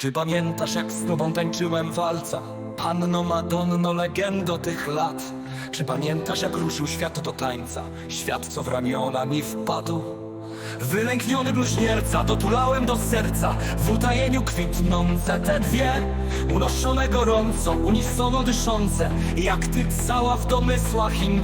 Czy pamiętasz jak z tobą tańczyłem walca? Panno Madonno, legendo tych lat Czy pamiętasz jak ruszył świat do tańca? Świat co w ramiona mi wpadł Wylękniony bluźnierca dotulałem do serca. W utajeniu kwitnące te dwie Unoszone gorąco, unisono dyszące. Jak ty cała w domysłach i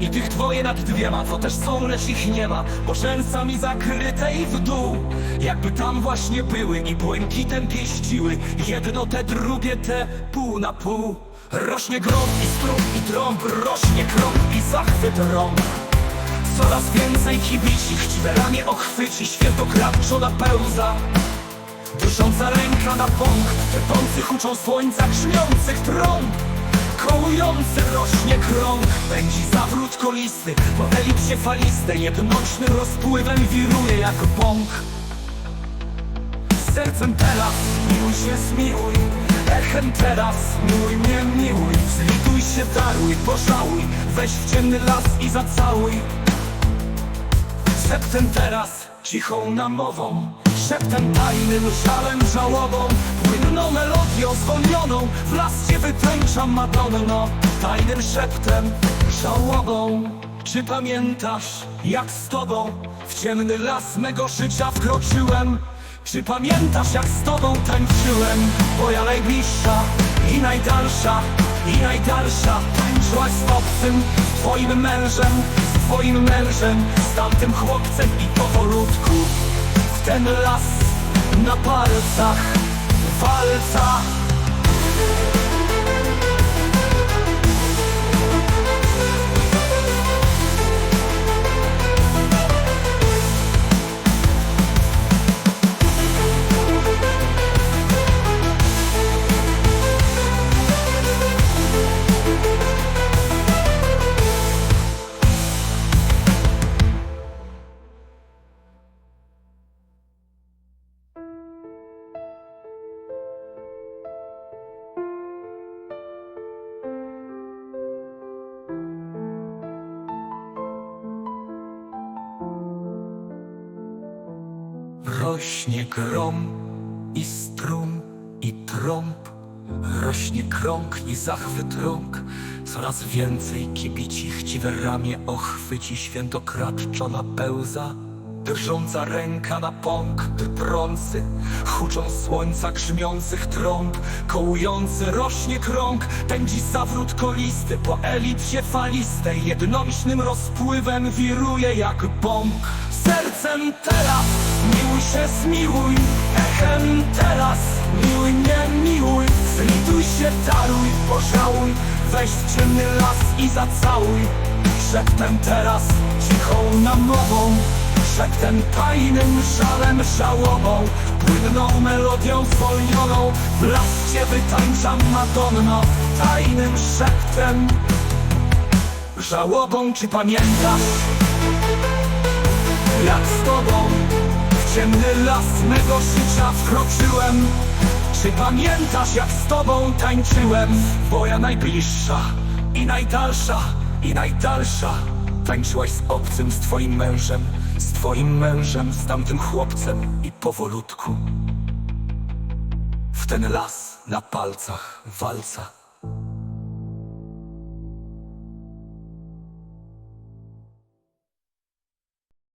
I tych dwoje nad dwiema, to też są, lecz ich nie ma Bo rzęsami zakryte i w dół. Jakby tam właśnie były i błękitem pieściły Jedno te, drugie te, pół na pół. Rośnie grąb i strun i trąb Rośnie krąg i zachwyt rąk Coraz więcej kibici chciwe ramię ochwyci Świętokradczona pełza. Dusząca ręka na bąk Trepący huczą słońca grzmiących trąb. Kołujący rośnie krąg Pędzi zawrót kolisty Po elipsie falistej Jednocznym rozpływem wiruje jak bąk Sercem teraz miłuj się zmiłuj Echem teraz miłuj mnie miłuj. Zlituj się daruj, pożałuj Weź w ciemny las i zacałuj Szeptem teraz cichą namową. Szeptem tajnym żalem żałobą. Płynną melodią zwolnioną. W las cię wytęczam Madonno Tajnym szeptem żałobą. Czy pamiętasz jak z tobą W ciemny las mego życia wkroczyłem? Czy pamiętasz jak z tobą tańczyłem? Moja najbliższa i najdalsza I najdalsza Tańczyłaś z obcym, z twoim mężem Z twoim mężem, z tamtym chłopcem I powolutku. W ten las na palcach walca Rośnie grom i strum i trąb. Rośnie krąg i zachwyt rąk. Coraz więcej kibici chciwe ramię ochwyci Świętokradczona pełza Drżąca ręka na pąk, drprący Huczą słońca grzmiących trąb. Kołujący rośnie krąg Pędzi zawrót kolisty. Po elipsie falistej Jednomyślnym rozpływem wiruje jak bąk. Sercem teraz się zmiłuj Echem teraz. Miłuj mnie miłuj. Zlituj się daruj, pożałuj. Weź w ciemny las i zacałuj. Szeptem teraz cichą namową. Szeptem tajnym żalem żałobą. Płynną melodią zwolnioną. W las cię wytańczam Tajnym szeptem. Żałobą czy pamiętasz? Jak z tobą ciemny las mego życia wkroczyłem. Czy pamiętasz jak z tobą tańczyłem? Moja najbliższa i najdalsza i najdalsza Tańczyłaś z obcym, z twoim mężem Z twoim mężem, z tamtym chłopcem I powolutku. W ten las na palcach walca